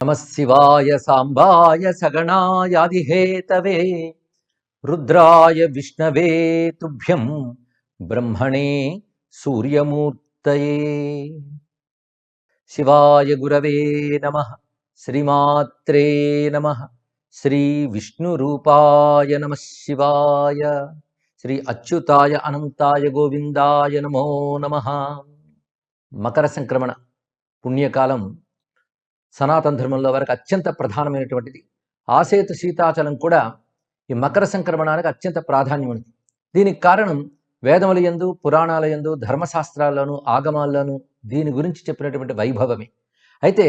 నమశివాయ సాంబాయ సగణాయాదిహేతవే రుద్రాయ విష్ణవే తుభ్యం బ్రహ్మణే సూర్యమూర్తయే శివాయ గురవే నమ శ్రీమాత్రే నమ శ్రీ విష్ణురూపాయ నమ శివాయ శ్రీ అచ్యుతాయ అనంతాయ గోవిందాయ నమో నమ మకర సంక్రమణ పుణ్యకాలం సనాతన ధర్మంలో వరకు అత్యంత ప్రధానమైనటువంటిది. ఆసేతు శీతాచలం కూడా ఈ మకర సంక్రమణానికి అత్యంత ప్రాధాన్యమైనది దీనికి కారణం వేదముల యందు పురాణాల యందు ధర్మశాస్త్రాల్లోనూ ఆగమాల్లోనూ దీని గురించి చెప్పినటువంటి వైభవమే. అయితే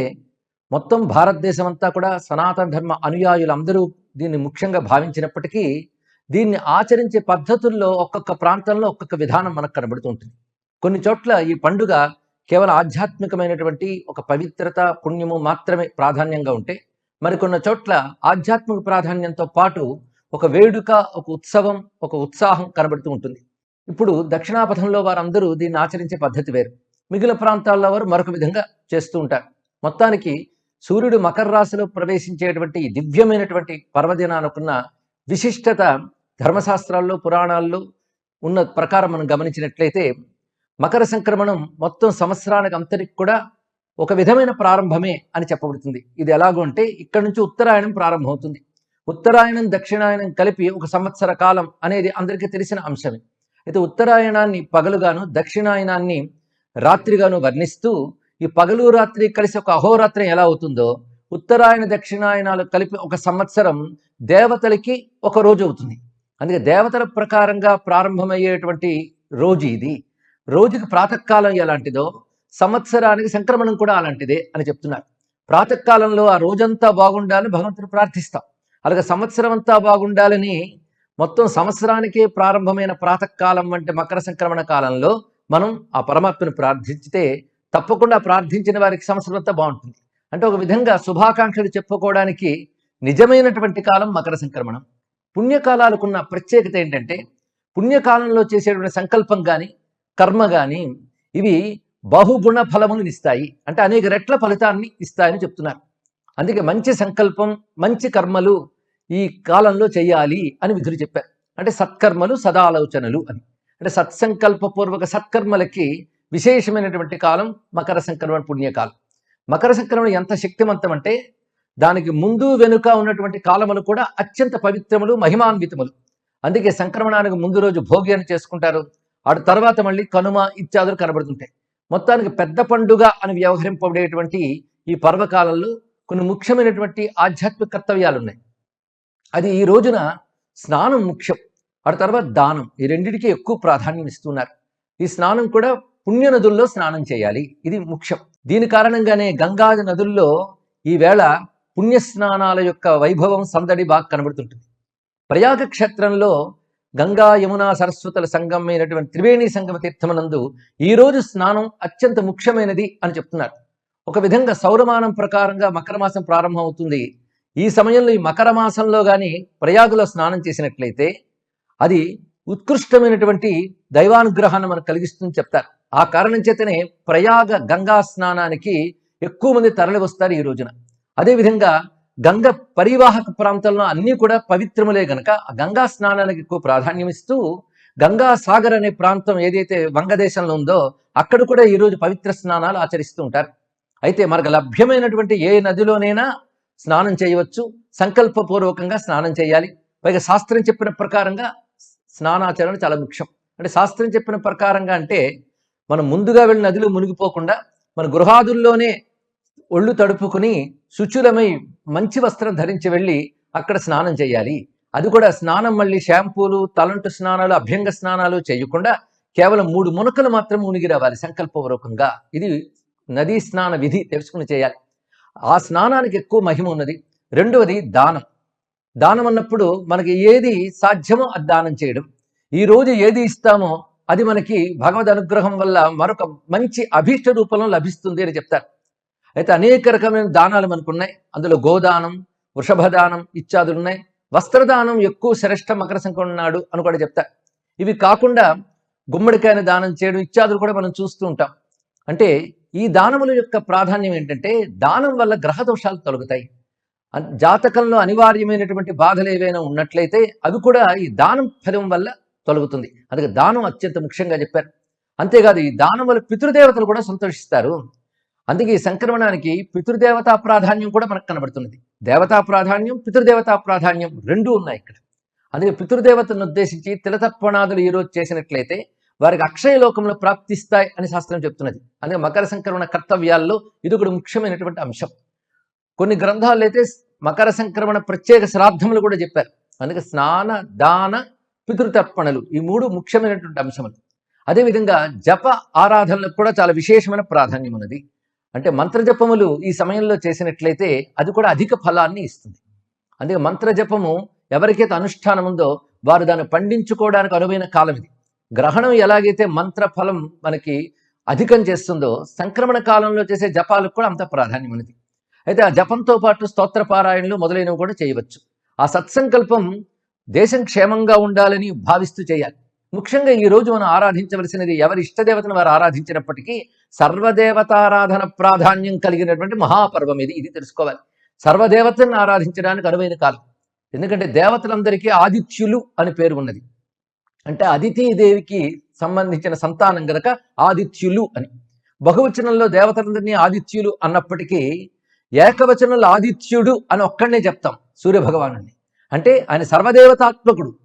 మొత్తం భారతదేశం అంతా కూడా సనాతన ధర్మ అనుయాయులందరూ దీన్ని ముఖ్యంగా భావించినప్పటికీ దీన్ని ఆచరించే పద్ధతుల్లో ఒక్కొక్క ప్రాంతంలో ఒక్కొక్క విధానం మనకు కనబడుతూ ఉంటుంది. కొన్ని చోట్ల ఈ పండుగ కేవలం ఆధ్యాత్మికమైనటువంటి ఒక పవిత్రత పుణ్యము మాత్రమే ప్రాధాన్యంగా ఉంటే మరికొన్న చోట్ల ఆధ్యాత్మిక ప్రాధాన్యంతో పాటు ఒక వేడుక ఒక ఉత్సవం ఒక ఉత్సాహం కనబడుతూ ఉంటుంది. ఇప్పుడు దక్షిణాపథంలో వారందరూ దీన్ని ఆచరించే పద్ధతి వేరు. మిగిలిన ప్రాంతాల్లో వారు మరొక విధంగా చేస్తూ ఉంటారు. మొత్తానికి సూర్యుడు మకర రాశిలో ప్రవేశించేటువంటి దివ్యమైనటువంటి పర్వదినానుకున్న విశిష్టత ధర్మశాస్త్రాల్లో పురాణాల్లో ఉన్న ప్రకారం మనం గమనించినట్లయితే మకర సంక్రమణం మొత్తం సంవత్సరానికి అంతటికి కూడా ఒక విధమైన ప్రారంభమే అని చెప్పబడుతుంది. ఇది ఎలాగో అంటే ఇక్కడ నుంచి ఉత్తరాయణం ప్రారంభమవుతుంది. ఉత్తరాయణం దక్షిణాయనం కలిపి ఒక సంవత్సర కాలం అనేది అందరికీ తెలిసిన అంశమే. అయితే ఉత్తరాయణాన్ని పగలుగాను దక్షిణాయనాన్ని రాత్రిగాను వర్ణిస్తూ ఈ పగలు రాత్రి కలిసి ఒక అహోరాత్రం ఎలా అవుతుందో ఉత్తరాయణ దక్షిణాయనాలు కలిపి ఒక సంవత్సరం దేవతలకి ఒక రోజు అవుతుంది. అందుకే దేవతల ప్రకారంగా ప్రారంభమయ్యేటువంటి రోజు ఇది. రోజుకి ప్రాతకాలం ఎలాంటిదో సంవత్సరానికి సంక్రమణం కూడా అలాంటిదే అని చెప్తున్నారు. ప్రాతకాలంలో ఆ రోజంతా బాగుండాలని భగవంతుని ప్రార్థిస్తాం. అలాగే సంవత్సరం అంతా బాగుండాలని మొత్తం సంవత్సరానికే ప్రారంభమైన ప్రాతకాలం వంటి మకర సంక్రమణ కాలంలో మనం ఆ పరమాత్మను ప్రార్థించితే తప్పకుండా ప్రార్థించిన వారికి సంవత్సరం అంతా బాగుంటుంది. అంటే ఒక విధంగా శుభాకాంక్షలు చెప్పుకోవడానికి నిజమైనటువంటి కాలం మకర సంక్రమణం. పుణ్యకాలాలకున్న ప్రత్యేకత ఏంటంటే పుణ్యకాలంలో చేసేటువంటి సంకల్పం కానీ కర్మ కానీ ఇవి బహుగుణ ఫలములను ఇస్తాయి. అంటే అనేక రెట్ల ఫలితాన్ని ఇస్తాయని చెప్తున్నారు. అందుకే మంచి సంకల్పం మంచి కర్మలు ఈ కాలంలో చేయాలి అని విధులు చెప్పారు. అంటే సత్కర్మలు సదాలోచనలు అని. అంటే సత్సంకల్పపూర్వక సత్కర్మలకి విశేషమైనటువంటి కాలం మకర సంక్రమణ పుణ్యకాలం. మకర సంక్రమణ ఎంత శక్తివంతం అంటే దానికి ముందు వెనుక ఉన్నటువంటి కాలములు కూడా అత్యంత పవిత్రములు మహిమాన్వితములు. అందుకే సంక్రమణానికి ముందు రోజు భోగి అని చేసుకుంటారు. అటు తర్వాత మళ్ళీ కనుమ ఇత్యాదులు కనబడుతుంటాయి. మొత్తానికి పెద్ద పండుగ అని వ్యవహరింపబడేటువంటి ఈ పర్వకాలంలో కొన్ని ముఖ్యమైనటువంటి ఆధ్యాత్మిక కర్తవ్యాలు ఉన్నాయి అది ఈ రోజున స్నానం ముఖ్యం ఆ తర్వాత దానం ఈ రెండింటికి ఎక్కువ ప్రాధాన్యం ఇస్తున్నారు. ఈ స్నానం కూడా పుణ్య నదుల్లో స్నానం చేయాలి ఇది ముఖ్యం. దీని కారణంగానే గంగాది నదుల్లో ఈవేళ పుణ్య స్నానాల యొక్క వైభవం సందడి బాగా కనబడుతుంటుంది. ప్రయాగ క్షేత్రంలో గంగా యమున సరస్వతుల సంగమైనటువంటి త్రివేణి సంగమ తీర్థమనందు ఈ రోజు స్నానం అత్యంత ముఖ్యమైనది అని చెప్తున్నారు. ఒక విధంగా సౌరమానం ప్రకారంగా మకర మాసం ప్రారంభం అవుతుంది. ఈ సమయంలో ఈ మకర మాసంలో కానీ ప్రయాగులో స్నానం చేసినట్లయితే అది ఉత్కృష్టమైనటువంటి దైవానుగ్రహాన్ని మనకు కలిగిస్తుందని చెప్తారు. ఆ కారణం చేతనే ప్రయాగ గంగా స్నానానికి ఎక్కువ మంది తరలి వస్తారు ఈ రోజున. అదేవిధంగా గంగ పరివాహక ప్రాంతంలో అన్నీ కూడా పవిత్రములే గనక గంగా స్నానానికి ఎక్కువ ప్రాధాన్యం ఇస్తూ గంగా సాగర్ అనే ప్రాంతం ఏదైతే వంగదేశంలో ఉందో అక్కడ కూడా ఈరోజు పవిత్ర స్నానాలు ఆచరిస్తూ ఉంటారు. అయితే మనకు లభ్యమైనటువంటి ఏ నదిలోనైనా స్నానం చేయవచ్చు. సంకల్పపూర్వకంగా స్నానం చేయాలి. పైగా శాస్త్రం చెప్పిన ప్రకారంగా స్నానాచరణ చాలా ముఖ్యం. అంటే శాస్త్రం చెప్పిన ప్రకారంగా అంటే మనం ముందుగా వెళ్ళిన నదిలో మునిగిపోకుండా మన గృహాదుల్లోనే ఒళ్ళు తడుపుకుని శుచులమై మంచి వస్త్రం ధరించి వెళ్ళి అక్కడ స్నానం చేయాలి. అది కూడా స్నానం మళ్ళీ షాంపూలు తలంటు స్నానాలు అభ్యంగ స్నానాలు చేయకుండా కేవలం మూడు మునకలు మాత్రం మునిగి రావాలి సంకల్పపూర్వకంగా. ఇది నదీ స్నాన విధి తెలుసుకుని చేయాలి. ఆ స్నానానికి ఎక్కువ మహిమ ఉన్నది. రెండవది దానం. దానం అన్నప్పుడు మనకి ఏది సాధ్యమో అది దానం చేయడం. ఈ రోజు ఏది ఇస్తామో అది మనకి భగవద్ అనుగ్రహం వల్ల మరొక మంచి అభీష్ట రూపంలో లభిస్తుంది అని చెప్తారు. అయితే అనేక రకమైన దానాలు మనకున్నాయి. అందులో గోదానం వృషభదానం ఇత్యాదులు ఉన్నాయి వస్త్రదానం ఎక్కువ శ్రేష్ఠ మకర సంక్రమణ నాడు అని కూడా చెప్తారు. ఇవి కాకుండా గుమ్మడికాయని దానం చేయడం ఇత్యాదులు కూడా మనం చూస్తూ ఉంటాం. అంటే ఈ దానముల యొక్క ప్రాధాన్యం ఏంటంటే దానం వల్ల గ్రహ దోషాలు తొలగుతాయి. జాతకంలో అనివార్యమైనటువంటి బాధలు ఏవైనా ఉన్నట్లయితే అవి కూడా ఈ దానం ఫలం వల్ల తొలగుతుంది. అందుకే దానం అత్యంత ముఖ్యంగా చెప్పారు. అంతేకాదు ఈ దానం వల్ల పితృదేవతలు కూడా సంతోషిస్తారు. అందుకే ఈ సంక్రమణానికి పితృదేవతా ప్రాధాన్యం కూడా మనకు కనబడుతున్నది. దేవతా ప్రాధాన్యం పితృదేవతా ప్రాధాన్యం రెండూ ఉన్నాయి ఇక్కడ. అందుకే పితృదేవతను ఉద్దేశించి తిలతర్పణాదులు ఈరోజు చేసినట్లయితే వారికి అక్షయ లోకంలో ప్రాప్తిస్తాయి అని శాస్త్రం చెప్తున్నది. అందుకే మకర సంక్రమణ కర్తవ్యాల్లో ఇది కూడా ముఖ్యమైనటువంటి అంశం. కొన్ని గ్రంథాలు అయితే మకర సంక్రమణ ప్రత్యేక శ్రాద్ధములు కూడా చెప్పారు. అందుకే స్నాన దాన పితృతర్పణలు ఈ మూడు ముఖ్యమైనటువంటి అంశములు. అదేవిధంగా జప ఆరాధనలకు కూడా చాలా విశేషమైన ప్రాధాన్యం ఉన్నది. అంటే మంత్రజపములు ఈ సమయంలో చేసినట్లయితే అది కూడా అధిక ఫలాన్ని ఇస్తుంది. అందుకే మంత్రజపము ఎవరికైతే అనుష్ఠానం ఉందో వారు దాన్ని పండించుకోవడానికి అనువైన కాలం ఇది. గ్రహణం ఎలాగైతే మంత్ర ఫలం మనకి అధికం చేస్తుందో సంక్రమణ కాలంలో చేసే జపాలకు కూడా అంత ప్రాధాన్యం ఉన్నది. అయితే ఆ జపంతో పాటు స్తోత్ర పారాయణలు మొదలైనవి కూడా చేయవచ్చు. ఆ సత్సంకల్పం దేశం క్షేమంగా ఉండాలని భావిస్తూ చేయాలి. ముఖ్యంగా ఈ రోజు మనం ఆరాధించవలసినది ఎవరి ఇష్టదేవతను వారు ఆరాధించినప్పటికీ సర్వదేవతారాధన ప్రాధాన్యం కలిగినటువంటి మహాపర్వం ఇది ఇది తెలుసుకోవాలి. సర్వదేవతలను ఆరాధించడానికి అనువైన కాలం. ఎందుకంటే దేవతలందరికీ ఆదిత్యులు అని పేరు ఉన్నది. అంటే అదితి దేవికి సంబంధించిన సంతానం గనక ఆదిత్యులు అని. బహువచనంలో దేవతలందరినీ ఆదిత్యులు అన్నప్పటికీ ఏకవచనంలో ఆదిత్యుడు అని ఒక్కడనే చెప్తాం సూర్యభగవాను అంటే ఆయన సర్వదేవతాత్మకుడు.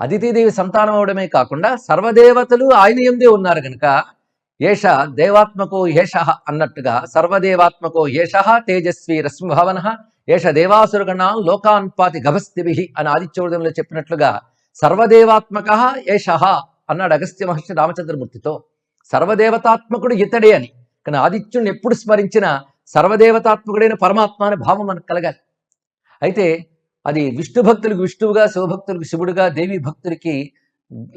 అదితిదేవి సంతానం అవడమే కాకుండా సర్వదేవతలు ఆయన ఎందే ఉన్నారు గనక ఏష దేవాత్మకో ఏష అన్నట్టుగా సర్వదేవాత్మకో ఏష తేజస్వి రశ్మిభావన ఏష దేవాసురగణా లోకాన్పాతి గభస్తిభి అని ఆదిత్యోదయంలో చెప్పినట్లుగా సర్వదేవాత్మక ఏష అన్నాడు అగస్త్య మహర్షి రామచంద్రమూర్తితో. సర్వదేవతాత్మకుడు ఇతడే అని. కానీ ఆదిత్యుడిని ఎప్పుడు స్మరించినా సర్వదేవతాత్మకుడైన పరమాత్మ అనే భావం మనకు కలగాలి. అయితే అది విష్ణు భక్తులకు విష్ణువుగా శివభక్తులకు శివుడుగా దేవి భక్తులకి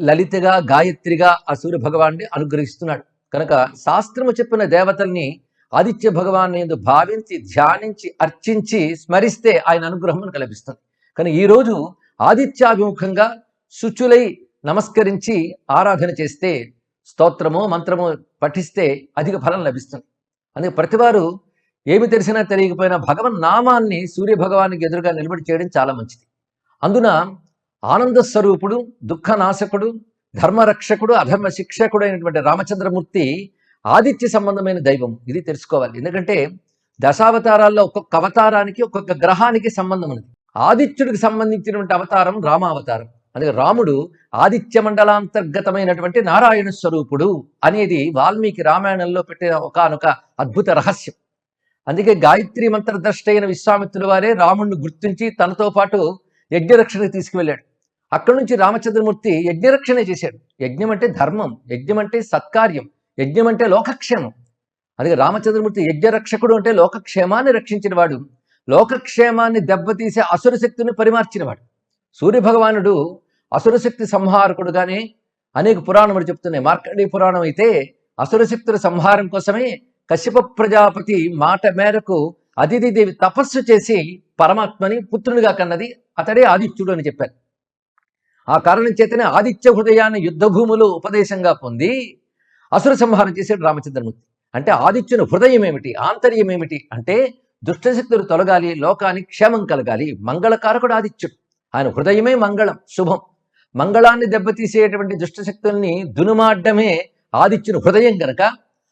లలితగా గాయత్రిగా ఆ సూర్య భగవాన్ని అనుగ్రహిస్తున్నాడు. కనుక శాస్త్రము చెప్పిన దేవతల్ని ఆదిత్య భగవాన్ ఎందు భావించి ధ్యానించి అర్చించి స్మరిస్తే ఆయన అనుగ్రహం మనకు లభిస్తుంది కానీ ఈరోజు ఆదిత్యాభిముఖంగా శుచులై నమస్కరించి ఆరాధన చేస్తే స్తోత్రము మంత్రము పఠిస్తే అధిక ఫలం లభిస్తుంది. అందుకే ప్రతివారు ఏమి తెలిసినా తెలియకపోయినా భగవన్ నామాన్ని సూర్యభగవానికి ఎదురుగా నిలబడి చేయడం చాలా మంచిది. అందున ఆనంద స్వరూపుడు దుఃఖనాశకుడు ధర్మరక్షకుడు అధర్మ శిక్షకుడు అయినటువంటి రామచంద్రమూర్తి ఆదిత్య సంబంధమైన దైవం. ఇది తెలుసుకోవాలి. ఎందుకంటే దశావతారాల్లో ఒక్కొక్క అవతారానికి ఒక్కొక్క గ్రహానికి సంబంధం ఉంది ఆదిత్యుడికి సంబంధించినటువంటి అవతారం రామావతారం. అందుకే రాముడు ఆదిత్య మండలాంతర్గతమైనటువంటి నారాయణ స్వరూపుడు అనేది వాల్మీకి రామాయణంలో పెట్టిన ఒకనొక అద్భుత రహస్యం. అందుకే గాయత్రి మంత్రద్రష్ట అయిన విశ్వామిత్రుల వారే రాముడిని గుర్తించి తనతో పాటు యజ్ఞరక్షణకు తీసుకువెళ్ళాడు. అక్కడి నుంచి రామచంద్రమూర్తి యజ్ఞరక్షణ చేశాడు. యజ్ఞం అంటే ధర్మం యజ్ఞం అంటే సత్కార్యం యజ్ఞం అంటే లోకక్షేమం. అందుకే రామచంద్రమూర్తి యజ్ఞరక్షకుడు అంటే లోకక్షేమాన్ని రక్షించినవాడు. లోకక్షేమాన్ని దెబ్బతీసే అసుర శక్తిని పరిమార్చినవాడు. సూర్యభగవానుడు అసురశక్తి సంహారకుడుగానే అనేక పురాణములు చెప్తున్నాయి. మార్కండీ పురాణం అయితే అసురశక్తుల సంహారం కోసమే కశ్యప ప్రజాపతి మాట మేరకు అదితిదేవి తపస్సు చేసి పరమాత్మని పుత్రునిగా కన్నది. అతడే ఆదిత్యుడు అని చెప్పారు. ఆ కారణం చేతనే ఆదిత్య హృదయాన్ని యుద్ధభూములు ఉపదేశంగా పొంది అసుర సంహారం చేశాడు రామచంద్రమూర్తి. అంటే ఆదిత్యుని హృదయం ఏమిటి ఆంతర్యం ఏమిటి అంటే దుష్టశక్తులు తొలగాలి లోకానికి క్షేమం కలగాలి. మంగళకారకుడు ఆదిత్యుడు. ఆయన హృదయమే మంగళం శుభం. మంగళాన్ని దెబ్బతీసేటువంటి దుష్టశక్తుల్ని దునుమాడ్డమే ఆదిత్యుని హృదయం గనక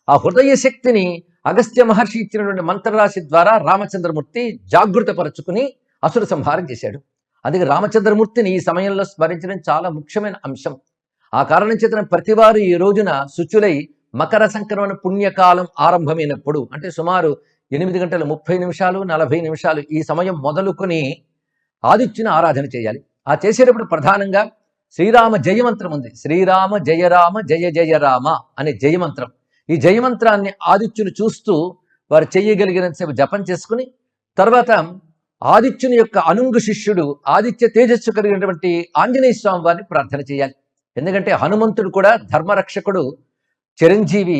ఆ హృదయ శక్తిని అగస్త్య మహర్షి ఇచ్చినటువంటి మంత్రరాశి ద్వారా రామచంద్రమూర్తి జాగృతపరచుకుని అసుర సంహారం చేశాడు. అందుకే రామచంద్రమూర్తిని ఈ సమయంలో స్మరించడం చాలా ముఖ్యమైన అంశం. ఆ కారణం చేతన ప్రతివారు ఈ రోజున శుచులై మకర సంక్రమణ పుణ్యకాలం ఆరంభమైనప్పుడు అంటే సుమారు ఎనిమిది గంటల ముప్పై నిమిషాలు నలభై నిమిషాలు ఈ సమయం మొదలుకొని ఆదిత్యుని ఆరాధన చేయాలి. ఆ చేసేటప్పుడు ప్రధానంగా శ్రీరామ జయమంత్రం ఉంది. శ్రీరామ జయరామ జయ జయ రామ అనే జయమంత్రం ఈ జయమంత్రాన్ని ఆదిత్యుని చూస్తూ వారు చేయగలిగినంతసేపు జపం చేసుకుని తర్వాత ఆదిత్యుని యొక్క అనుంగు శిష్యుడు ఆదిత్య తేజస్సు కలిగినటువంటి ఆంజనేయ స్వామి వారిని ప్రార్థన చేయాలి. ఎందుకంటే హనుమంతుడు కూడా ధర్మరక్షకుడు చిరంజీవి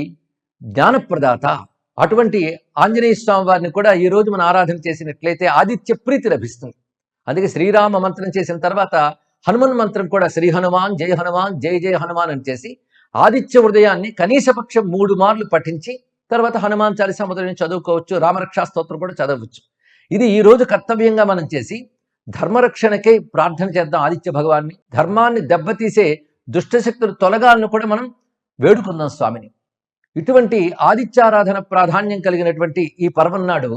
జ్ఞానప్రదాత. అటువంటి ఆంజనేయ స్వామి వారిని కూడా ఈ రోజు మనం ఆరాధన చేసినట్లయితే ఆదిత్య ప్రీతి లభిస్తుంది. అందుకే శ్రీరామ మంత్రం చేసిన తర్వాత హనుమన్ మంత్రం కూడా శ్రీ హనుమాన్ జయ హనుమాన్ జయ జయ హనుమాన్ అని చేసి ఆదిత్య హృదయాన్ని కనీసపక్షం మూడు మార్లు పఠించి తర్వాత హనుమాన్ చాలీసా మొదలైన చదువుకోవచ్చు రామరక్షా స్తోత్రం కూడా చదవచ్చు. ఇది ఈ రోజు కర్తవ్యంగా మనం చేసి ధర్మరక్షణకై ప్రార్థన చేద్దాం ఆదిత్య భగవాన్ని. ధర్మాన్ని దెబ్బతీసే దుష్టశక్తులు తొలగాలను కూడా మనం వేడుకుందాం స్వామిని. ఇటువంటి ఆదిత్యారాధన ప్రాధాన్యం కలిగినటువంటి ఈ పర్వం నాడు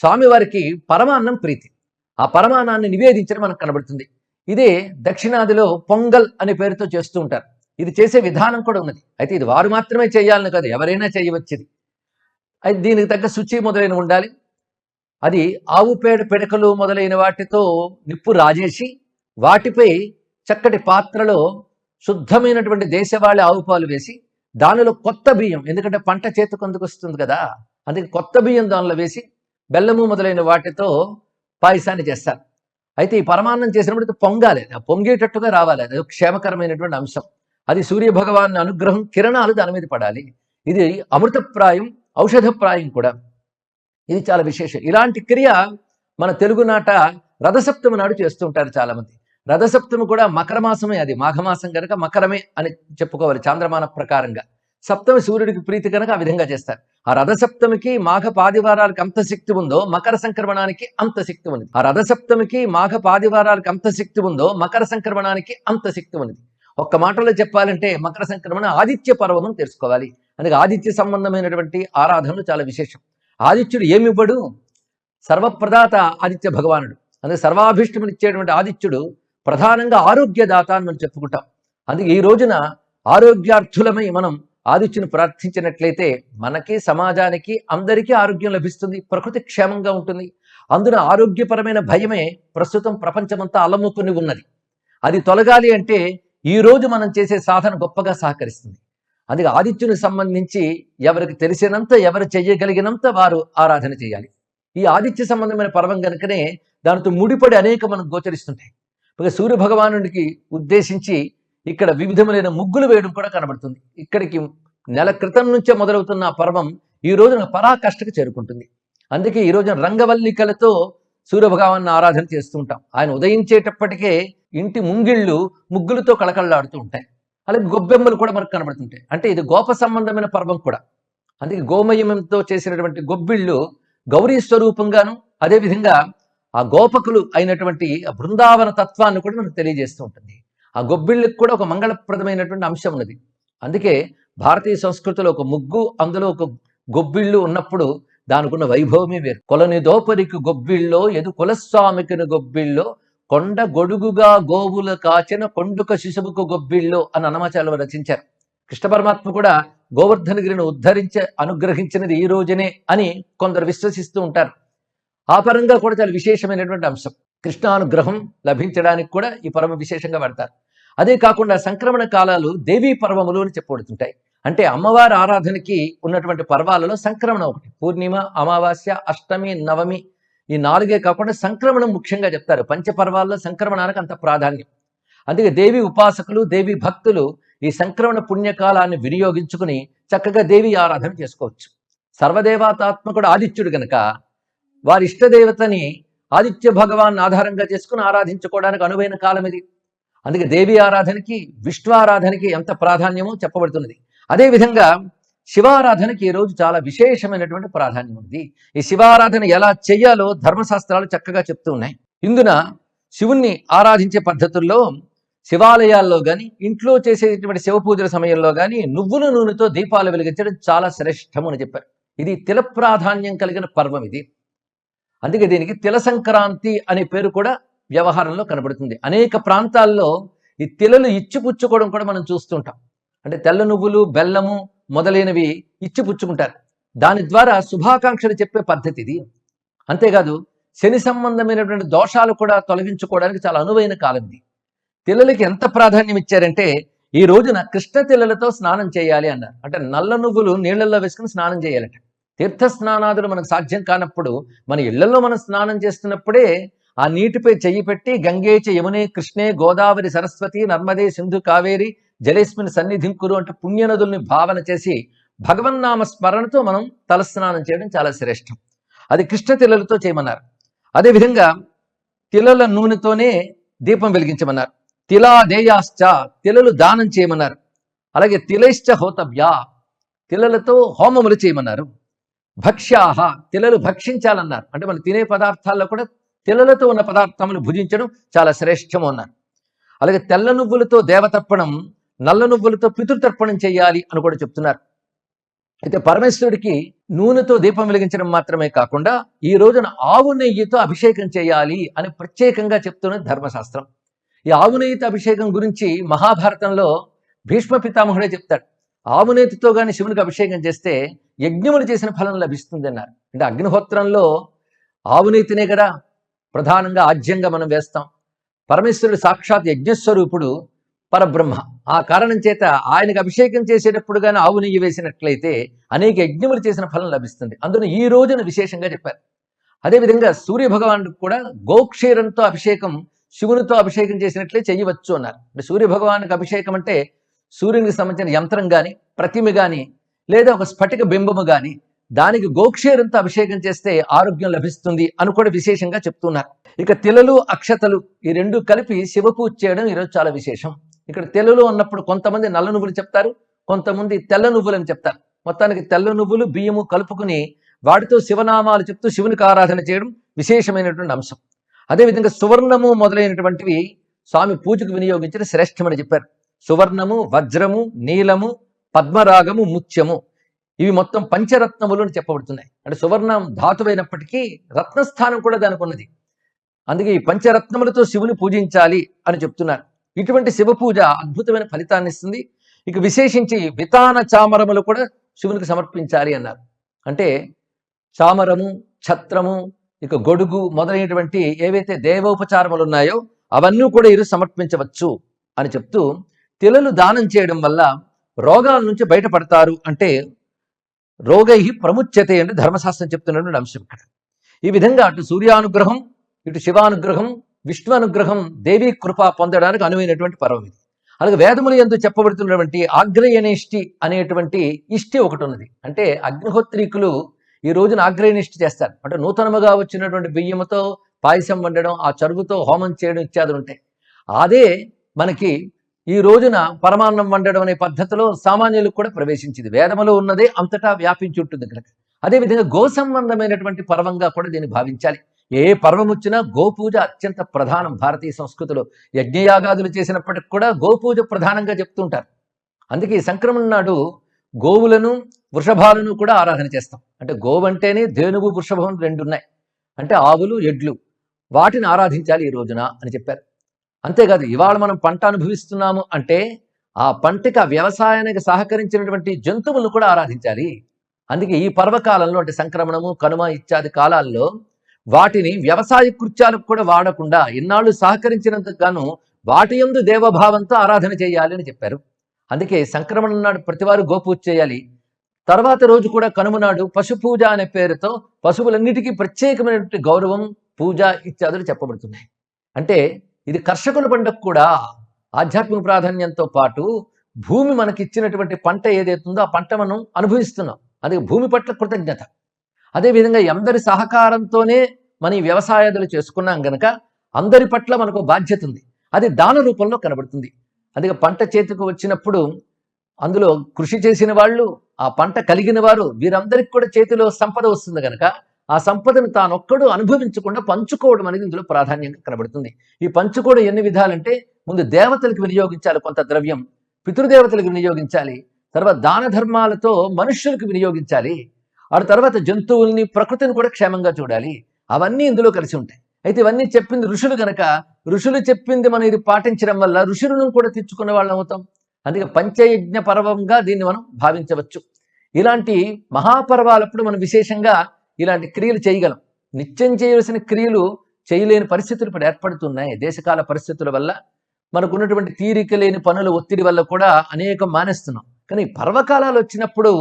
స్వామివారికి పరమాన్నం ప్రీతి. ఆ పరమాన్నాన్ని నివేదించడం మనకు కనబడుతుంది. ఇదే దక్షిణాదిలో పొంగల్ అనే పేరుతో చేస్తూ ఉంటారు. ఇది చేసే విధానం కూడా ఉన్నది. అయితే ఇది వారు మాత్రమే చేయాలని కాదు ఎవరైనా చేయవచ్చుది. అయితే దీనికి తగ్గ శుచి మొదలైన ఉండాలి. అది ఆవు పేడ పిడకలు మొదలైన వాటితో నిప్పు రాజేసి వాటిపై చక్కటి పాత్రలో శుద్ధమైనటువంటి దేశవాళి ఆవు పాలు వేసి దానిలో కొత్త బియ్యం ఎందుకంటే పంట చేతికొందుకు వస్తుంది కదా అందుకే కొత్త బియ్యం దానిలో వేసి బెల్లము మొదలైన వాటితో పాయసాన్ని చేస్తారు. అయితే ఈ పరమాన్నం చేసినప్పుడు పొంగాలి ఆ పొంగేటట్టుగా రావాలి అది క్షేమకరమైనటువంటి అంశం. అది సూర్య భగవాన్ అనుగ్రహం కిరణాలు దాని మీద పడాలి. ఇది అమృతప్రాయం ఔషధప్రాయం కూడా. ఇది చాలా విశేషం. ఇలాంటి క్రియ మన తెలుగునాట రథసప్తమి నాడు చేస్తుంటారు చాలా మంది రథసప్తమి కూడా మకర మాసమే అది. మాఘమాసం కనుక మకరమే అని చెప్పుకోవాలి చాంద్రమాన ప్రకారంగా. సప్తమి సూర్యుడికి ప్రీతి కనుక ఆ విధంగా చేస్తారు. ఆ రథసప్తమికి మాఘ పాదివారాలకు అంత శక్తి ఉందో మకర సంక్రమణానికి అంత శక్తి ఉంది ఆ రథసప్తమికి మాఘ పాదివారాలకు అంత శక్తి ఉందో మకర సంక్రమణానికి అంత శక్తి ఉంది ఒక్క మాటలో చెప్పాలంటే మకర సంక్రమణ ఆదిత్య పర్వం అని తెలుసుకోవాలి. అందుకే ఆదిత్య సంబంధమైనటువంటి ఆరాధనలు చాలా విశేషం. ఆదిత్యుడు ఏమివ్వడు? సర్వప్రదాత ఆదిత్య భగవానుడు. అందుకే సర్వాభీష్టమునిచ్చేటువంటి ఆదిత్యుడు ప్రధానంగా ఆరోగ్యదాత అని మనం చెప్పుకుంటాం. అందుకే ఈ రోజున ఆరోగ్యార్థులమై మనం ఆదిత్యుని ప్రార్థించినట్లయితే మనకి సమాజానికి అందరికీ ఆరోగ్యం లభిస్తుంది ప్రకృతి క్షేమంగా ఉంటుంది. అందున ఆరోగ్యపరమైన భయమే ప్రస్తుతం ప్రపంచమంతా అలముకుని ఉన్నది. అది తొలగాలి అంటే ఈ రోజు మనం చేసే సాధన గొప్పగా సహకరిస్తుంది. అందుకే ఆదిత్యుని సంబంధించి ఎవరికి తెలిసినంత ఎవరు చేయగలిగినంత వారు ఆరాధన చేయాలి. ఈ ఆదిత్య సంబంధమైన పర్వం కనుకనే దానితో ముడిపడి అనేక మనం గోచరిస్తుంటాయి. ఇక సూర్య భగవానుడికి ఉద్దేశించి ఇక్కడ వివిధములైన ముగ్గులు వేయడం కూడా కనబడుతుంది. ఇక్కడికి నెల క్రితం నుంచే మొదలవుతున్న ఆ పర్వం ఈ రోజున పరాకష్టకు చేరుకుంటుంది. అందుకే ఈ రోజున రంగవల్లికలతో సూర్యభగవాన్ని ఆరాధన చేస్తూ ఉంటాం. ఆయన ఉదయించేటప్పటికే ఇంటి ముంగిళ్ళు ముగ్గులతో కళకళలాడుతూ ఉంటాయి. అలాగే గొబ్బెమ్మలు కూడా మనకు కనబడుతుంటాయి. అంటే ఇది గోప సంబంధమైన పర్వం కూడా. అందుకే గోమయంతో చేసినటువంటి గొబ్బిళ్ళు గౌరీ స్వరూపంగాను అదేవిధంగా ఆ గోపకులు అయినటువంటి బృందావన తత్వాన్ని కూడా మనకు తెలియజేస్తూ ఉంటుంది. ఆ గొబ్బిళ్ళకి కూడా ఒక మంగళప్రదమైనటువంటి అంశం ఉన్నది. అందుకే భారతీయ సంస్కృతిలో ఒక ముగ్గు అందులో ఒక గొబ్బిళ్ళు ఉన్నప్పుడు దానికున్న వైభవమే వేరు. కొలని దోపరికి గొబ్బిళ్ళో ఎదు కులస్వామికిని గొబ్బిళ్ళో కొండ గొడుగుగా గోవుల కాచిన కొండుక శిశువుకు గొబ్బిళ్ళు అని అన్నమాచార్యులు రచించారు. కృష్ణ పరమాత్మ కూడా గోవర్ధనగిరిని ఉద్ధరించ అనుగ్రహించినది ఈ రోజునే అని కొందరు విశ్వసిస్తూ ఉంటారు. ఆ పరంగా కూడా చాలా విశేషమైనటువంటి అంశం. కృష్ణానుగ్రహం లభించడానికి కూడా ఈ పరమ విశేషంగా పడతారు అదే కాకుండా సంక్రమణ కాలాలు దేవీ పర్వములు అని చెప్పబడుతుంటాయి. అంటే అమ్మవారి ఆరాధనకి ఉన్నటువంటి పర్వాలలో సంక్రమణ ఒకటి. పూర్ణిమ అమావాస్య అష్టమి నవమి ఈ నాలుగే కాకుండా సంక్రమణం ముఖ్యంగా చెప్తారు. పంచపర్వాల్లో సంక్రమణానికి అంత ప్రాధాన్యం. అందుకే దేవి ఉపాసకులు దేవి భక్తులు ఈ సంక్రమణ పుణ్యకాలాన్ని వినియోగించుకుని చక్కగా దేవి ఆరాధన చేసుకోవచ్చు. సర్వదేవతాత్మకుడు ఆదిత్యుడు గనక వారి ఇష్టదేవతని ఆదిత్య భగవాన్ ఆధారంగా చేసుకుని ఆరాధించుకోవడానికి అనువైన కాలం ఇది. అందుకే దేవి ఆరాధనకి విష్ణు ఆరాధనకి ఎంత ప్రాధాన్యమో చెప్పబడుతున్నది. అదేవిధంగా శివారాధనకి ఈ రోజు చాలా విశేషమైనటువంటి ప్రాధాన్యం ఉంది ఈ శివారాధన ఎలా చేయాలో ధర్మశాస్త్రాలు చక్కగా చెప్తూ ఉన్నాయి. ఇందున శివుణ్ణి ఆరాధించే పద్ధతుల్లో శివాలయాల్లో కానీ ఇంట్లో చేసేటువంటి శివ పూజల సమయంలో కానీ నువ్వుల నూనెతో దీపాలు వెలిగించడం చాలా శ్రేష్టము అని చెప్పారు. ఇది తిల ప్రాధాన్యం కలిగిన పర్వం ఇది. అందుకే దీనికి తిల సంక్రాంతి అనే పేరు కూడా వ్యవహారంలో కనబడుతుంది. అనేక ప్రాంతాల్లో ఈ తిలలు ఇచ్చిపుచ్చుకోవడం కూడా మనం చూస్తుంటాం. అంటే తెల్ల నువ్వులు బెల్లము మొదలైనవి ఇచ్చిపుచ్చుకుంటారు. దాని ద్వారా శుభాకాంక్షలు చెప్పే పద్ధతి ఇది అంతేకాదు శని సంబంధమైనటువంటి దోషాలు కూడా తొలగించుకోవడానికి చాలా అనువైన కాలం ఇది తెల్లలకి ఎంత ప్రాధాన్యం ఇచ్చారంటే ఈ రోజున కృష్ణ తెల్లలతో స్నానం చేయాలి అన్నారు. అంటే నల్ల నువ్వులు నీళ్ళలో వేసుకుని స్నానం చేయాలంట. తీర్థ స్నానాదులు మనకు సాధ్యం కానప్పుడు మన ఇళ్ళలో మనం స్నానం చేస్తున్నప్పుడే ఆ నీటిపై చెయ్యి పెట్టి గంగేచ యమునే కృష్ణే గోదావరి సరస్వతి నర్మదే సింధు కావేరి జలేస్మిని సన్నిధింకురు అంటే పుణ్యనదుల్ని భావన చేసి భగవన్నామ స్మరణతో మనం తలస్నానం చేయడం చాలా శ్రేష్టం. అది కృష్ణ తిలలతో చేయమన్నారు. అదేవిధంగా తిలల నూనెతోనే దీపం వెలిగించమన్నారు. తిలాదేయాశ్చ తిలలు దానం చేయమన్నారు. అలాగే తిలైశ్చ హోతవ్యా తిలలతో హోమములు చేయమన్నారు. భక్ష్యాహ తిలలు భక్షించాలన్నారు. అంటే మనం తినే పదార్థాల్లో కూడా తిలలతో ఉన్న పదార్థములు భుజించడం చాలా శ్రేష్టము అన్నారు. అలాగే తెల్ల నువ్వులతో దేవతర్పణం నల్ల నువ్వులతో పితృతర్పణం చేయాలి అని కూడా చెప్తున్నారు. అయితే పరమేశ్వరుడికి నూనెతో దీపం వెలిగించడం మాత్రమే కాకుండా ఈ రోజున ఆవు నెయ్యితో అభిషేకం చేయాలి అని ప్రత్యేకంగా చెప్తున్నది ధర్మశాస్త్రం. ఈ ఆవు నెయ్యితో అభిషేకం గురించి మహాభారతంలో భీష్మ పితామహుడే చెప్తాడు. ఆవు నెయ్యితో కానీ శివునికి అభిషేకం చేస్తే యజ్ఞములు చేసిన ఫలం లభిస్తుంది అన్నారు అంటే అగ్నిహోత్రంలో ఆవు నెయ్యితేనే కదా ప్రధానంగా ఆజ్యంగా మనం వేస్తాం. పరమేశ్వరుడు సాక్షాత్ యజ్ఞస్వరూపుడు పరబ్రహ్మ. ఆ కారణం చేత ఆయనకు అభిషేకం చేసేటప్పుడు కానీ ఆవు నెయ్యి వేసినట్లయితే అనేక యజ్ఞములు చేసిన ఫలం లభిస్తుంది. అందులో ఈ రోజున విశేషంగా చెప్పారు. అదేవిధంగా సూర్యభగవానుడు కూడా గోక్షీరంతో అభిషేకం శివునితో అభిషేకం చేసినట్లే చేయవచ్చు అన్నారు. అంటే సూర్యభగవానికి అభిషేకం అంటే సూర్యునికి సంబంధించిన యంత్రం కానీ ప్రతిమ కానీ లేదా ఒక స్ఫటిక బింబము కానీ దానికి గోక్షేరంతో అభిషేకం చేస్తే ఆరోగ్యం లభిస్తుంది అని కూడా విశేషంగా చెప్తున్నారు ఇక తిలలు అక్షతలు ఈ రెండు కలిపి శివ పూజ చేయడం ఈరోజు చాలా విశేషం. ఇక్కడ తెల్లులు ఉన్నప్పుడు కొంతమంది నల్ల నువ్వులు చెప్తారు కొంతమంది తెల్ల నువ్వులు అని చెప్తారు. మొత్తానికి తెల్ల నువ్వులు బియ్యము కలుపుకుని వాటితో శివనామాలు చెప్తూ శివునికి ఆరాధన చేయడం విశేషమైనటువంటి అంశం. అదేవిధంగా సువర్ణము మొదలైనటువంటివి స్వామి పూజకు వినియోగించిన శ్రేష్టమని చెప్పారు. సువర్ణము వజ్రము నీలము పద్మరాగము ముత్యము. ఇవి మొత్తం పంచరత్నములు అని చెప్పబడుతున్నాయి. అంటే సువర్ణం ధాతువైనప్పటికీ రత్నస్థానం కూడా దానికి ఉన్నది. అందుకే ఈ పంచరత్నములతో శివుని పూజించాలి అని చెప్తున్నారు. ఇటువంటి శివ పూజ అద్భుతమైన ఫలితాన్ని ఇస్తుంది. ఇక విశేషించి వితాన చామరములు కూడా శివునికి సమర్పించాలి అన్నారు. అంటే చామరము ఛత్రము ఇక గొడుగు మొదలైనటువంటి ఏవైతే దేవోపచారములు ఉన్నాయో అవన్నీ కూడా ఇరు సమర్పించవచ్చు అని చెప్తూ తిలలు దానం చేయడం వల్ల రోగాల నుంచి బయటపడతారు అంటే రోగై ప్రముచ్యతే అంటే ధర్మశాస్త్రం చెప్తున్నటువంటి అంశం ఇక్కడ. ఈ విధంగా అటు సూర్యానుగ్రహం ఇటు శివానుగ్రహం విష్ణు అనుగ్రహం దేవీ కృప పొందడానికి అనువైనటువంటి పర్వం ఇది. అలాగే వేదములు ఎందు చెప్పబడుతున్నటువంటి ఆగ్రయనిష్టి అనేటువంటి ఇష్టి ఒకటి ఉన్నది అంటే అగ్నిహోత్రీకులు ఈ రోజున ఆగ్రయనిష్టి చేస్తారు. అంటే నూతనముగా వచ్చినటువంటి బియ్యముతో పాయసం వండడం ఆ చరుగుతో హోమం చేయడం ఇత్యాదులు ఉంటాయి. అదే మనకి ఈ రోజున పరమాన్నం వండడం అనే పద్ధతిలో సామాన్యులకు కూడా ప్రవేశించింది. వేదములో ఉన్నదే అంతటా వ్యాపించి ఉంటుంది కనుక. అదేవిధంగా గో సంబంధమైనటువంటి పర్వంగా కూడా దీన్ని భావించాలి. ఏ పర్వం వచ్చినా గోపూజ అత్యంత ప్రధానం భారతీయ సంస్కృతిలో. యజ్ఞయాగాదులు చేసినప్పటికి కూడా గోపూజ ప్రధానంగా చెప్తుంటారు. అందుకే సంక్రమణ నాడు గోవులను వృషభాలను కూడా ఆరాధన చేస్తాం. అంటే గోవు అంటేనే ధేనువు వృషభం రెండు ఉన్నాయి అంటే ఆవులు ఎడ్లు. వాటిని ఆరాధించాలి ఈ రోజున అని చెప్పారు. అంతేకాదు ఇవాళ మనం పంట అనుభవిస్తున్నాము అంటే ఆ పంటకి ఆ వ్యవసాయానికి సహకరించినటువంటి జంతువులను కూడా ఆరాధించాలి. అందుకే ఈ పర్వకాలంలో అంటే సంక్రమణము కనుమ ఇత్యాది కాలాల్లో వాటిని వ్యవసాయ కృత్యాలకు కూడా వాడకుండా ఇన్నాళ్ళు సహకరించినందుకు గాను వాటి ఎందు దేవభావంతో ఆరాధన చేయాలి అని చెప్పారు. అందుకే సంక్రమణ నాడు ప్రతివారు గోపూజ చేయాలి. తర్వాత రోజు కూడా కనుమ నాడు పశు పూజ అనే పేరుతో పశువులన్నిటికీ ప్రత్యేకమైనటువంటి గౌరవం పూజ ఇత్యాదులు చెప్పబడుతున్నాయి. అంటే ఇది కర్షకుల పండుగ కూడా. ఆధ్యాత్మిక ప్రాధాన్యంతో పాటు భూమి మనకి ఇచ్చినటువంటి పంట ఏదైతుందో ఆ పంట మనం అనుభవిస్తున్నాం. అది భూమి పట్ల కృతజ్ఞత. అదేవిధంగా అందరి సహకారంతోనే మన ఈ వ్యవసాయాదులు చేసుకున్నాం గనక అందరి పట్ల మనకు బాధ్యత ఉంది. అది దాన రూపంలో కనబడుతుంది. అందుకే పంట చేతికి వచ్చినప్పుడు అందులో కృషి చేసిన వాళ్ళు ఆ పంట కలిగిన వారు వీరందరికీ కూడా చేతిలో సంపద వస్తుంది కనుక ఆ సంపదను తానొక్కడు అనుభవించకుండా పంచుకోవడం అనేది ఇందులో ప్రాధాన్యంగా కనబడుతుంది. ఈ పంచుకోవడం ఎన్ని విధాలంటే ముందు దేవతలకు వినియోగించాలి కొంత ద్రవ్యం పితృదేవతలకు వినియోగించాలి తర్వాత దాన ధర్మాలతో మనుష్యులకు వినియోగించాలి ఆ తర్వాత జంతువుల్ని ప్రకృతిని కూడా క్షేమంగా చూడాలి. అవన్నీ ఇందులో కలిసి ఉంటాయి. అయితే ఇవన్నీ చెప్పింది ఋషులు గనక ఋషులు చెప్పింది మనం ఇది పాటించడం వల్ల ఋషులను కూడా తెచ్చుకునే వాళ్ళం అవుతాం. అందుకే పంచయజ్ఞ పర్వంగా దీన్ని మనం భావించవచ్చు. ఇలాంటి మహాపర్వాలప్పుడు మనం విశేషంగా ఇలాంటి క్రియలు చేయగలం. నిత్యం చేయవలసిన క్రియలు చేయలేని పరిస్థితులు ఇప్పుడు ఏర్పడుతున్నాయి. దేశకాల పరిస్థితుల వల్ల మనకు ఉన్నటువంటి తీరిక లేని పనుల ఒత్తిడి వల్ల కూడా అనేకం మానేస్తున్నాం. కానీ పర్వకాలాలు వచ్చినప్పుడు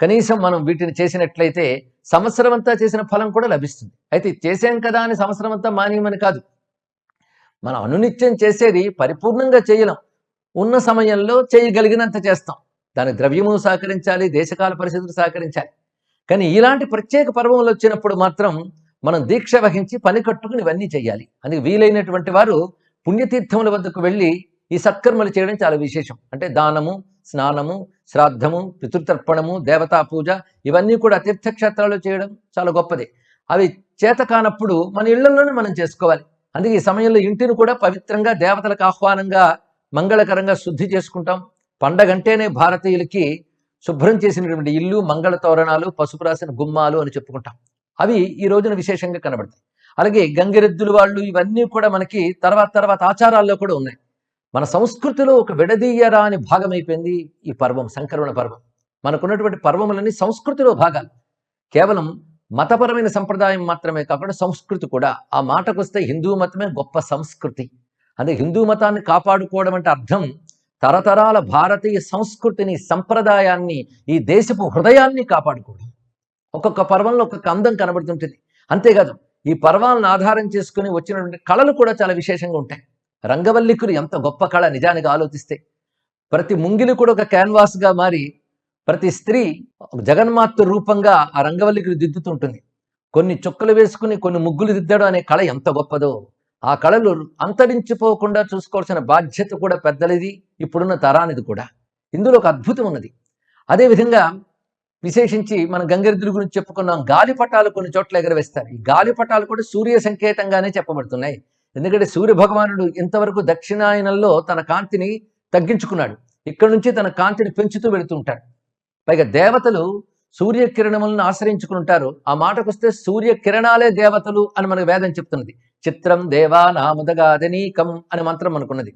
కనీసం మనం వీటిని చేసినట్లయితే సంవత్సరం అంతా చేసిన ఫలం కూడా లభిస్తుంది. అయితే చేసాం కదా అని సంవత్సరం అంతా మానేయమని కాదు. మనం అనునిత్యం చేసేది పరిపూర్ణంగా చేయలేం. ఉన్న సమయంలో చేయగలిగినంత చేస్తాం. దాని ద్రవ్యము సహకరించాలి దేశకాల పరిస్థితులు సహకరించాలి. కానీ ఇలాంటి ప్రత్యేక పర్వములు వచ్చినప్పుడు మాత్రం మనం దీక్ష వహించి పని కట్టుకుని ఇవన్నీ చేయాలి. అందుకే వీలైనటువంటి వారు పుణ్యతీర్థముల వద్దకు వెళ్ళి ఈ సత్కర్మలు చేయడం చాలా విశేషం. అంటే దానము స్నానము శ్రాద్ధము పితృతర్పణము దేవతా పూజ ఇవన్నీ కూడా తీర్థక్షేత్రాలు చేయడం చాలా గొప్పది. అవి చేత కానప్పుడు మన ఇళ్ళలోనే మనం చేసుకోవాలి. అందుకే ఈ సమయంలో ఇంటిని కూడా పవిత్రంగా దేవతలకు ఆహ్వానంగా మంగళకరంగా శుద్ధి చేసుకుంటాం. పండగంటేనే భారతీయులకి శుభ్రం చేసినటువంటి ఇల్లు మంగళ తోరణాలు పసుపు రాసిన గుమ్మాలు అని చెప్పుకుంటాం. అవి ఈ రోజున విశేషంగా కనబడతాయి. అలాగే గంగిరెద్దులు వాళ్ళు ఇవన్నీ కూడా మనకి తర్వాత తర్వాత ఆచారాల్లో కూడా ఉన్నాయి. మన సంస్కృతిలో ఒక విడదీయరాని భాగం అయిపోయింది ఈ పర్వం సంక్రమణ పర్వం. మనకున్నటువంటి పర్వములన్నీ సంస్కృతిలో భాగాలు. కేవలం మతపరమైన సంప్రదాయం మాత్రమే కాకుండా సంస్కృతి కూడా. ఆ మాటకొస్తే హిందూ మతమే గొప్ప సంస్కృతి. అదే హిందూ మతాన్ని కాపాడుకోవడం అంటే అర్థం తరతరాల భారతీయ సంస్కృతిని సంప్రదాయాన్ని ఈ దేశపు హృదయాన్ని కాపాడుకోవడం. ఒక్కొక్క పర్వంలో ఒక్కొక్క అందం కనబడుతుంటుంది. అంతేకాదు ఈ పర్వాలను ఆధారం చేసుకుని వచ్చినటువంటి కళలు కూడా చాలా విశేషంగా ఉంటాయి. రంగవల్లికులు ఎంత గొప్ప కళ నిజానికి ఆలోచిస్తే. ప్రతి ముంగిలి కూడా ఒక క్యాన్వాస్గా మారి ప్రతి స్త్రీ జగన్మాత రూపంగా ఆ రంగవల్లికులు దిద్దుతుంటుంది. కొన్ని చుక్కలు వేసుకుని కొన్ని ముగ్గులు దిద్దడం అనే కళ ఎంత గొప్పదో. ఆ కళలు అంతరించిపోకుండా చూసుకోవాల్సిన బాధ్యత కూడా పెద్దలది. ఇప్పుడున్న తరానిది కూడా. ఇందులో ఒక అద్భుతం ఉన్నది. అదేవిధంగా విశేషించి మన గంగిరెద్దుల గురించి చెప్పుకున్నాం. గాలిపటాలు కొన్ని చోట్ల ఎగరవేస్తారు. ఈ గాలిపటాలు కూడా సూర్య సంకేతంగానే చెప్పబడుతున్నాయి. ఎందుకంటే సూర్య భగవానుడు ఇంతవరకు దక్షిణాయనంలో తన కాంతిని తగ్గించుకున్నాడు. ఇక్కడ నుంచి తన కాంతిని పెంచుతూ వెళుతూ ఉంటాడు పైగా దేవతలు సూర్య కిరణములను ఆశ్రయించుకుని ఉంటారు ఆ మాటకొస్తే సూర్య కిరణాలే దేవతలు అని మనకు వేదం చెప్తున్నది. చిత్రం దేవా నామదగాదనీకం అనే మంత్రం మనకున్నది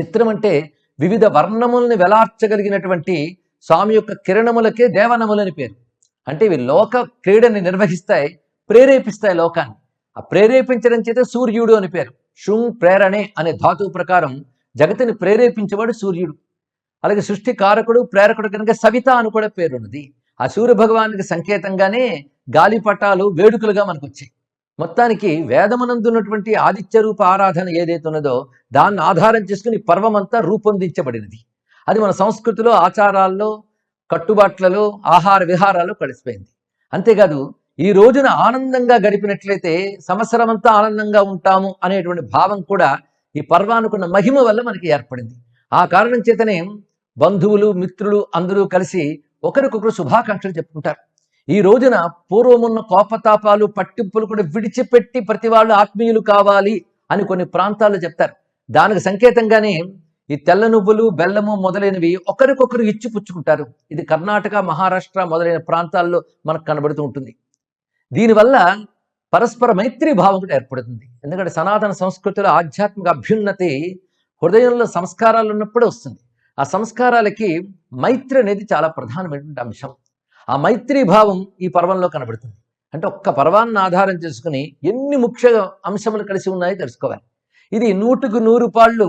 చిత్రం అంటే వివిధ వర్ణములను వెలార్చగలిగినటువంటి స్వామి యొక్క కిరణములకే దేవనములని పేరు. అంటే ఇవి లోక క్రీడని నిర్వహిస్తాయి ప్రేరేపిస్తాయి లోకాన్ని. ఆ ప్రేరేపించడం చేత సూర్యుడు అని పేరు. శుంగ్ ప్రేరణే అనే ధాతువు ప్రకారం జగతిని ప్రేరేపించేవాడు సూర్యుడు. అలాగే సృష్టి కారకుడు ప్రేరకుడు కనుక సవిత అని కూడా పేరున్నది. ఆ సూర్య భగవానికి సంకేతంగానే గాలిపటాలు వేడుకలుగా మనకు వచ్చాయి మొత్తానికి వేదమునందున్నటువంటి ఆదిత్య రూప ఆరాధన ఏదైతే ఉన్నదో దాన్ని ఆధారం చేసుకుని పర్వమంతా రూపొందించబడినది. అది మన సంస్కృతిలో ఆచారాల్లో కట్టుబాట్లలో ఆహార విహారాల్లో కలిసిపోయింది. అంతేకాదు ఈ రోజున ఆనందంగా గడిపినట్లయితే సంవత్సరమంతా ఆనందంగా ఉంటాము అనేటువంటి భావం కూడా ఈ పర్వానుకున్న మహిమ వల్ల మనకి ఏర్పడింది. ఆ కారణం చేతనే బంధువులు మిత్రులు అందరూ కలిసి ఒకరికొకరు శుభాకాంక్షలు చెప్పుకుంటారు. ఈ రోజున పూర్వమున్న కోపతాపాలు పట్టింపులు కూడా విడిచిపెట్టి ప్రతి వాళ్ళు ఆత్మీయులు కావాలి అని కొన్ని ప్రాంతాల్లో చెప్తారు. దానికి సంకేతంగానే ఈ తెల్ల నువ్వులు బెల్లము మొదలైనవి ఒకరికొకరు ఇచ్చి పుచ్చుకుంటారు. ఇది కర్ణాటక మహారాష్ట్ర మొదలైన ప్రాంతాల్లో మనకు కనబడుతూ ఉంటుంది. దీనివల్ల పరస్పర మైత్రి భావం కూడా ఏర్పడుతుంది. ఎందుకంటే సనాతన సంస్కృతిలో ఆధ్యాత్మిక అభ్యున్నతి హృదయంలో సంస్కారాలు ఉన్నప్పుడే వస్తుంది. ఆ సంస్కారాలకి మైత్రి అనేది చాలా ప్రధానమైనటువంటి అంశం. ఆ మైత్రీ భావం ఈ పర్వంలో కనబడుతుంది. అంటే ఒక్క పర్వాన్ని ఆధారం చేసుకుని ఎన్ని ముఖ్య అంశములు కలిసి ఉన్నాయో తెలుసుకోవాలి. ఇది నూటుకు నూరు పాళ్ళు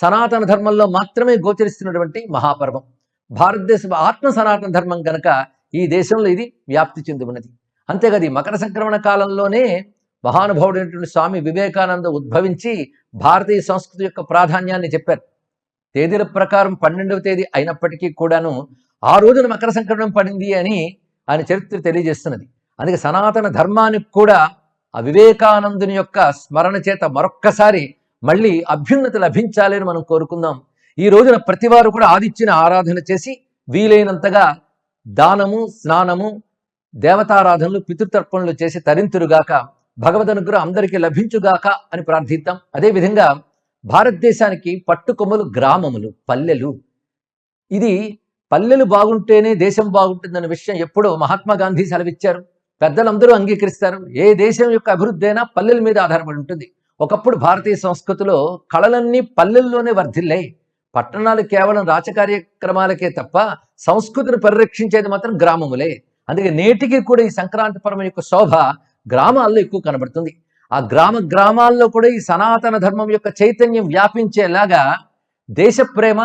సనాతన ధర్మంలో మాత్రమే గోచరిస్తున్నటువంటి మహాపర్వం. భారతదేశ ఆత్మ సనాతన ధర్మం కనుక ఈ దేశంలో ఇది వ్యాప్తి చెంది ఉన్నది అంతేకాదు ఈ మకర సంక్రమణ కాలంలోనే మహానుభావుడైనటువంటి స్వామి వివేకానంద ఉద్భవించి భారతీయ సంస్కృతి యొక్క ప్రాధాన్యాన్ని చెప్పారు. తేదీల ప్రకారం పన్నెండవ తేదీ అయినప్పటికీ కూడాను ఆ రోజున మకర సంక్రమణం పడింది అని ఆయన చరిత్ర తెలియజేస్తున్నది. అందుకే సనాతన ధర్మానికి కూడా ఆ వివేకానందుని యొక్క స్మరణ చేత మరొక్కసారి మళ్ళీ అభ్యున్నతి లభించాలి అని మనం కోరుకుందాం. ఈ రోజున ప్రతివారు కూడా ఆదిత్యని ఆరాధన చేసి వీలైనంతగా దానము స్నానము దేవతారాధనలు పితృతర్పణలు చేసి తరింతురుగాక భగవద్ అనుగ్రహం అందరికీ లభించుగాక అని ప్రార్థిద్దాం. అదేవిధంగా భారతదేశానికి పట్టుకొమ్మలు గ్రామములు పల్లెలు. ఇది పల్లెలు బాగుంటేనే దేశం బాగుంటుందన్న విషయం ఎప్పుడో మహాత్మా గాంధీ సెలవిచ్చారు. పెద్దలందరూ అంగీకరిస్తారు. ఏ దేశం యొక్క అభివృద్ధి అయినా పల్లెల మీద ఆధారపడి ఉంటుంది. ఒకప్పుడు భారతీయ సంస్కృతిలో కళలన్నీ పల్లెల్లోనే వర్ధిల్లాయి పట్టణాలు కేవలం రాచకార్యక్రమాలకే తప్ప సంస్కృతిని పరిరక్షించేది మాత్రం గ్రామములే. అందుకే నేటికి కూడా ఈ సంక్రాంతి పర్వం యొక్క శోభ గ్రామాల్లో ఎక్కువ కనబడుతుంది. ఆ గ్రామ గ్రామాల్లో కూడా ఈ సనాతన ధర్మం యొక్క చైతన్యం వ్యాపించేలాగా దేశ ప్రేమ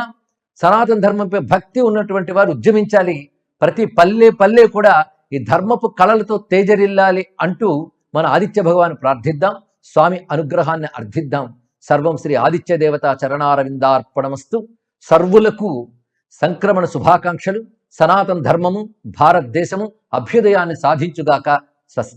సనాతన ధర్మంపై భక్తి ఉన్నటువంటి వారు ఉద్యమించాలి. ప్రతి పల్లె పల్లె కూడా ఈ ధర్మపు కళలతో తేజరిల్లాలి అంటూ మన ఆదిత్య భగవాన్ ప్రార్థిద్దాం. స్వామి అనుగ్రహాన్ని అర్థిద్దాం సర్వం శ్రీ ఆదిత్య దేవత చరణారవిందార్పణమస్తు. సర్వులకు సంక్రమణ శుభాకాంక్షలు. సనాతన ధర్మము భారతదేశము అభ్యుదయాన్ని సాధించుగాక స్వస్తి.